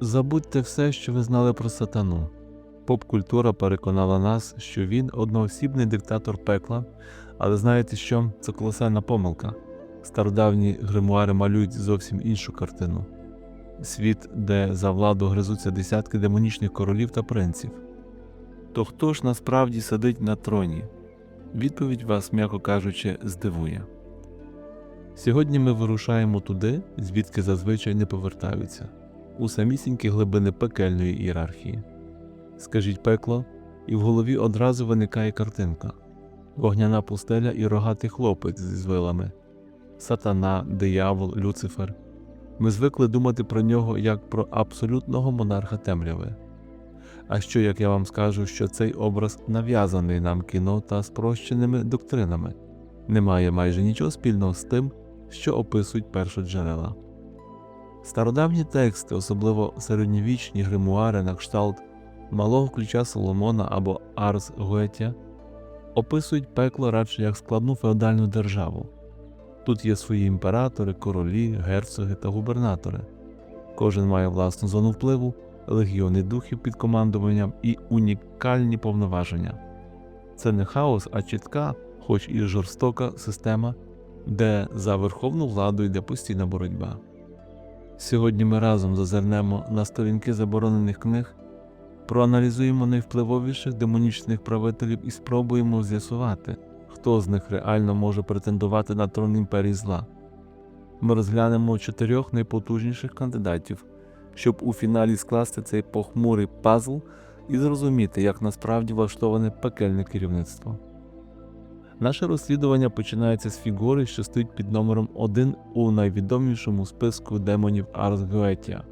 Забудьте все, що ви знали про сатану. Поп-культура переконала нас, що він одноосібний диктатор пекла, але знаєте що? Це колосальна помилка. Стародавні гримуари малюють зовсім іншу картину. Світ, де за владу гризуться десятки демонічних королів та принців. То хто ж насправді сидить на троні? Відповідь вас, м'яко кажучи, здивує. Сьогодні ми вирушаємо туди, звідки зазвичай не повертаються, у самісінькі глибини пекельної ієрархії. Скажіть пекло, і в голові одразу виникає картинка: вогняна пустеля і рогатий хлопець зі звилами, сатана, диявол, Люцифер. Ми звикли думати про нього як про абсолютного монарха темряви. А що як я вам скажу, що цей образ нав'язаний нам кіно та спрощеними доктринами, не має майже нічого спільного з тим, що описують першоджерела. Стародавні тексти, особливо середньовічні гримуари на кшталт малого ключа Соломона або Арс Гоетя, описують пекло радше як складну феодальну державу. Тут є свої імператори, королі, герцоги та губернатори. Кожен має власну зону впливу, легіони духів під командуванням і унікальні повноваження. Це не хаос, а чітка, хоч і жорстока система, де за верховну владу йде постійна боротьба. Сьогодні ми разом зазирнемо на сторінки заборонених книг, проаналізуємо найвпливовіших демонічних правителів і спробуємо з'ясувати, хто з них реально може претендувати на трон імперії зла. Ми розглянемо чотирьох найпотужніших кандидатів, щоб у фіналі скласти цей похмурий пазл і зрозуміти, як насправді влаштоване пекельне керівництво. Наше розслідування починається з фігури, що стоїть під номером 1 у найвідомішому списку демонів Арс Гуетія.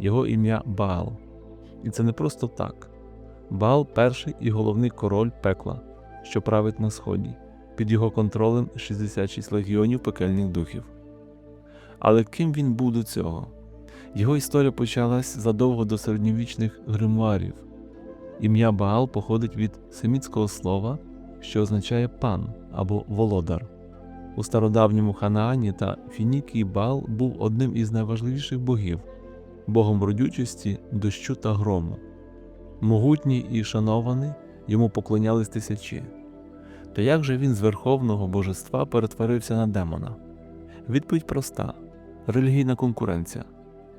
Його ім'я Баал. І це не просто так. Баал перший і головний король пекла, що править на сході. Під його контролем 66 легіонів пекельних духів. Але ким він був до цього? Його історія почалась задовго до середньовічних гримуарів. Ім'я Баал походить від семітського слова, що означає пан або володар. У стародавньому Ханаані та Фінікії Баал був одним із найважливіших богів, богом родючості, дощу та грому. Могутній і шанований йому поклонялись тисячі. То як же він з верховного божества перетворився на демона? Відповідь проста: релігійна конкуренція.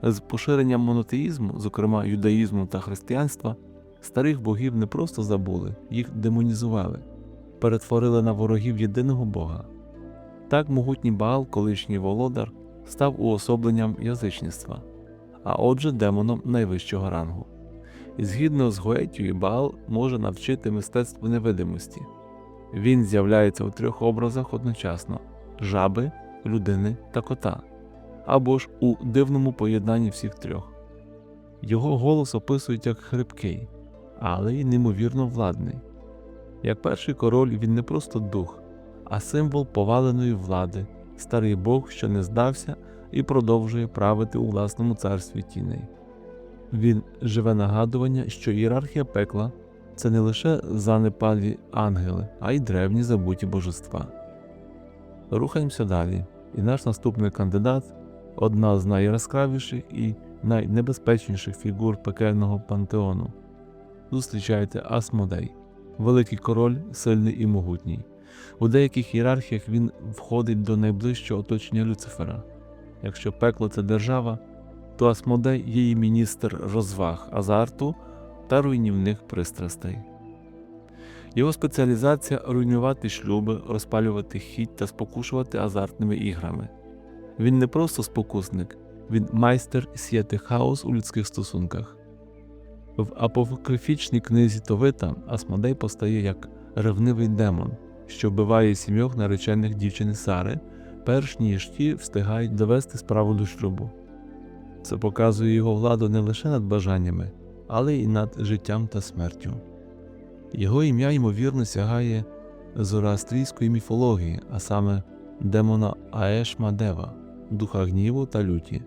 З поширенням монотеїзму, зокрема юдаїзму та християнства, старих богів не просто забули, їх демонізували, перетворили на ворогів єдиного Бога. Так могутній Баал, колишній володар, став уособленням язичництва, а отже демоном найвищого рангу. І згідно з Гоетією, Баал може навчити мистецтву невидимості. Він з'являється у трьох образах одночасно жаби, людини та кота, або ж у дивному поєднанні всіх трьох. Його голос описують як хрипкий, але й неймовірно владний. Як перший король він не просто дух, а символ поваленої влади, старий Бог, що не здався і продовжує правити у власному царстві тіней. Він живе нагадування, що ієрархія пекла це не лише занепалі ангели, а й древні забуті божества. Рухаємося далі, і наш наступний кандидат одна з найяскравіших і найнебезпечніших фігур пекельного пантеону. Зустрічайте Асмодей, великий король, сильний і могутній. У деяких ієрархіях він входить до найближчого оточення Люцифера. Якщо пекло це держава, то Асмодей є її міністр розваг, азарту та руйнівних пристрастей. Його спеціалізація руйнувати шлюби, розпалювати хіть та спокушувати азартними іграми. Він не просто спокусник, він майстер сіяти хаос у людських стосунках. В апокрифічній книзі Товита Асмодей постає як ревнивий демон, що вбиває сімьох наречених дівчини Сари, перш ніж ті встигають довести справу до шлюбу. Це показує його владу не лише над бажаннями, але й над життям та смертю. Його ім'я, ймовірно, сягає зороастрійської міфології, а саме демона Аешмадева, духа гніву та люті.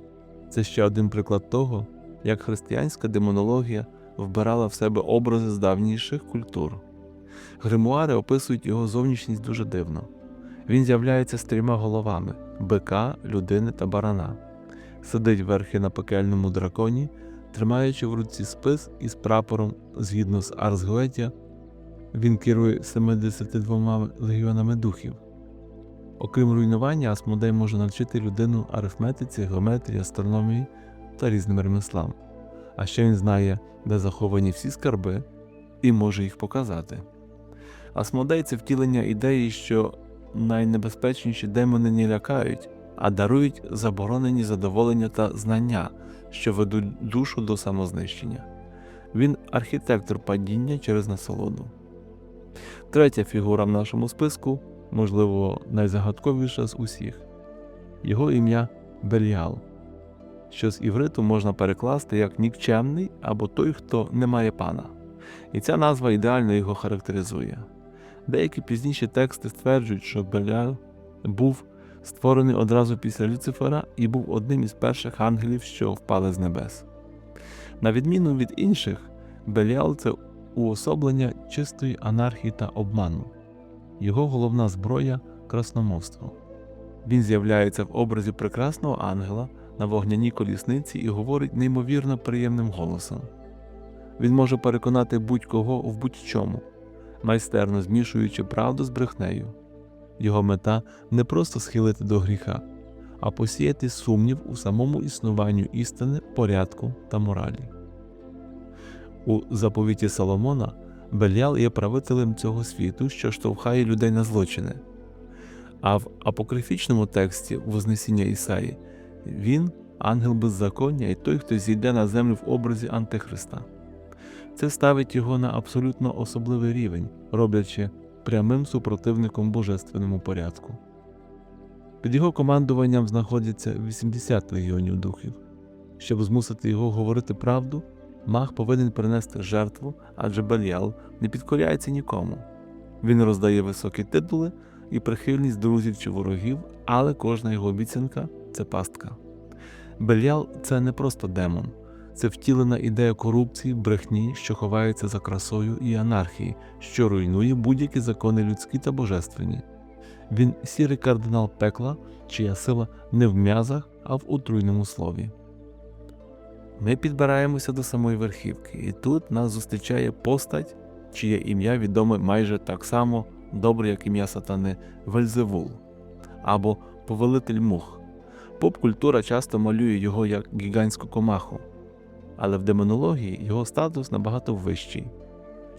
Це ще один приклад того, як християнська демонологія вбирала в себе образи з давніших культур. Гримуари описують його зовнішність дуже дивно. Він з'являється з трьома головами бика, людини та барана, сидить верхи на пекельному драконі тримаючи в руці спис із прапором згідно з Арс він керує 72 легіонами духів. Окрім руйнування, Асмодей може навчити людину арифметиці, геометрії, астрономії та різним ремеслам. А ще він знає, де заховані всі скарби, і може їх показати. Асмодей це втілення ідеї, що найнебезпечніші демони не лякають, а дарують заборонені задоволення та знання, що ведуть душу до самознищення. Він архітектор падіння через насолоду. Третя фігура в нашому списку, можливо, найзагадковіша з усіх його ім'я Беліал, що з івриту можна перекласти як нікчемний або той, хто не має пана. І ця назва ідеально його характеризує. Деякі пізніші тексти стверджують, що Беліал був створений одразу після Люцифера і був одним із перших ангелів, що впали з небес. На відміну від інших, Беліал це уособлення чистої анархії та обману. Його головна зброя красномовство. Він з'являється в образі прекрасного ангела на вогняній колісниці і говорить неймовірно приємним голосом. Він може переконати будь-кого в будь-чому, майстерно змішуючи правду з брехнею. Його мета не просто схилити до гріха, а посіяти сумнів у самому існуванню істини, порядку та моралі. У заповіті Соломона Беліал є правителем цього світу, що штовхає людей на злочини. А в апокрифічному тексті Вознесіння Ісаї він ангел беззаконня і той, хто зійде на землю в образі Антихриста. Це ставить його на абсолютно особливий рівень, роблячи прямим супротивником божественному порядку. Під його командуванням знаходяться 80 легіонів духів. Щоб змусити його говорити правду, маг повинен принести жертву, адже Бельял не підкоряється нікому. Він роздає високі титули і прихильність друзів чи ворогів, але кожна його обіцянка це пастка. Бельял це не просто демон, це втілена ідея корупції, брехні, що ховається за красою і анархії, що руйнує будь-які закони людські та божественні. Він сірий кардинал пекла, чия сила не в м'язах, а в отруйному слові. Ми підбираємося до самої верхівки, і тут нас зустрічає постать, чиє ім'я відоме майже так само добре, як ім'я сатани Вельзевул або Повелитель Мух. Поп-культура часто малює його як гігантську комаху, але в демонології його статус набагато вищий.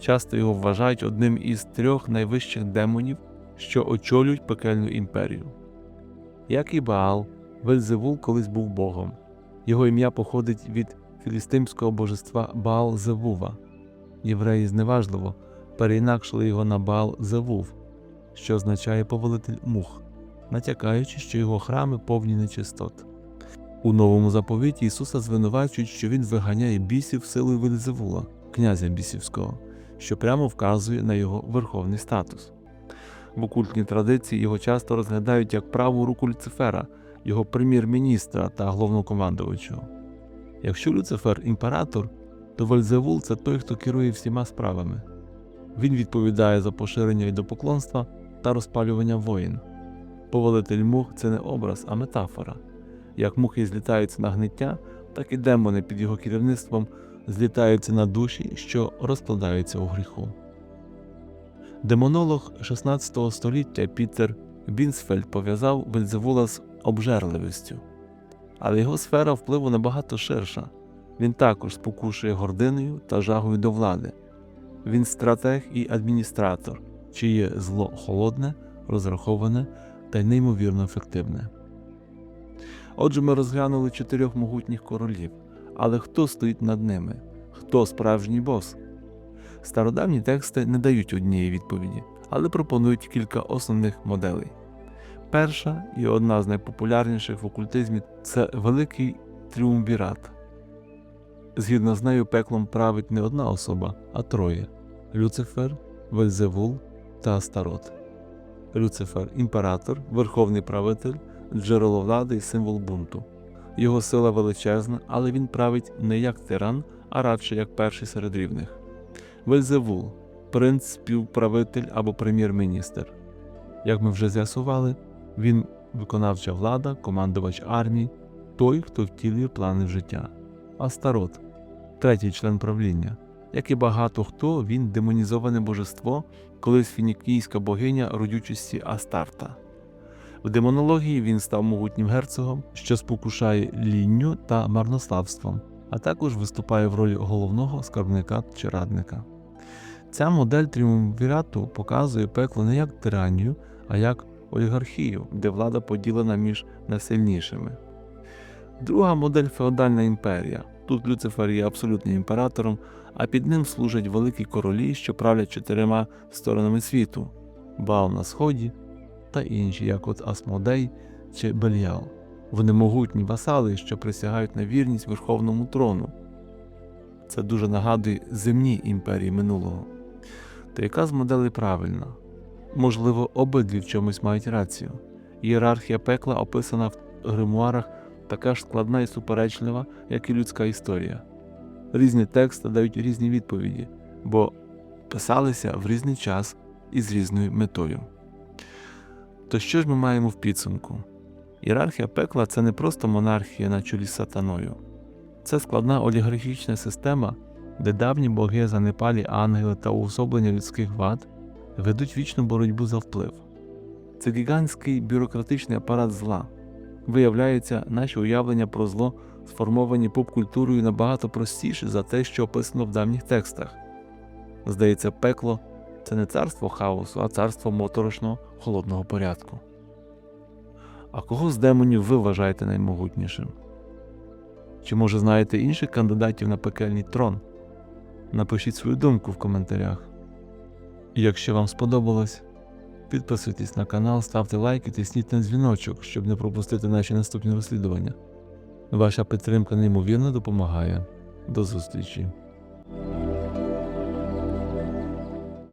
Часто його вважають одним із трьох найвищих демонів, що очолюють пекельну імперію. Як і Баал, Вельзевул колись був богом. Його ім'я походить від філістимського божества Баал Зевува. Євреї зневажливо переінакшили його на Баал Зевув, що означає повелитель мух, натякаючи, що його храми повні нечистот. У новому заповіті Ісуса звинувачують, що Він виганяє бісів силою Вельзевула, князя бісівського, що прямо вказує на його верховний статус. В окультній традиції його часто розглядають як праву руку Люцифера, його прем'єр-міністра та головнокомандувачого. Якщо Люцифер імператор, то Вельзевул це той, хто керує всіма справами. Він відповідає за поширення ідопоклонства та розпалювання воїн. Повелитель мух це не образ, а метафора. Як мухи злітаються на гниття, так і демони під його керівництвом злітаються на душі, що розкладаються у гріху. Демонолог 16 століття Пітер Бінсфельд пов'язав Вельзевула з обжерливістю, але його сфера впливу набагато ширша. Він також спокушує гординою та жагою до влади. Він стратег і адміністратор, чиє зло холодне, розраховане та й неймовірно ефективне. Отже, ми розглянули чотирьох могутніх королів, але хто стоїть над ними? Хто справжній бос? Стародавні тексти не дають однієї відповіді, але пропонують кілька основних моделей. Перша і одна з найпопулярніших в окультизмі це великий тріумвірат. Згідно з нею, пеклом править не одна особа, а троє: Люцифер, Вельзевул та Астарот. Люцифер імператор, верховний правитель, джерело влади і символ бунту. Його сила величезна, але він править не як тиран, а радше як перший серед рівних. Вельзевул принц, співправитель або прем'єр-міністр. Як ми вже з'ясували, він виконавча влада, командувач армії, той, хто втілює плани в життя. Астарот третій член правління. Як і багато хто, він демонізоване божество, колись фінікійська богиня родючості Астарта. В демонології він став могутнім герцогом, що спокушає лінню та марнославством, а також виступає в ролі головного скарбника чи радника. Ця модель тріумвірату показує пекло не як тиранію, а як олігархію, де влада поділена між найсильнішими. Друга модель феодальна імперія. Тут Люцифер є абсолютним імператором, а під ним служать великі королі, що правлять чотирма сторонами світу Баал на сході та інші, як от Асмодей чи Бельял. Вони могутні васали, що присягають на вірність Верховному трону. Це дуже нагадує земні імперії минулого. То яка з моделей правильна? Можливо, обидві в чомусь мають рацію. Ієрархія пекла описана в гримуарах така ж складна і суперечлива, як і людська історія. Різні тексти дають різні відповіді, бо писалися в різний час і з різною метою. То що ж ми маємо в підсумку? Ієрархія пекла це не просто монархія на чолі з сатаною, це складна олігархічна система, де давні боги, занепалі ангели та уособлення людських вад ведуть вічну боротьбу за вплив. Це гігантський бюрократичний апарат зла. Виявляється, наші уявлення про зло сформовані поп-культурою набагато простіше за те, що описано в давніх текстах. Здається, пекло це не царство хаосу, а царство моторошного холодного порядку. А кого з демонів ви вважаєте наймогутнішим? Чи може знаєте інших кандидатів на пекельний трон? Напишіть свою думку в коментарях. Якщо вам сподобалось, підписуйтесь на канал, ставте лайк і тисніть на дзвіночок, щоб не пропустити наші наступні розслідування. Ваша підтримка неймовірно допомагає. До зустрічі!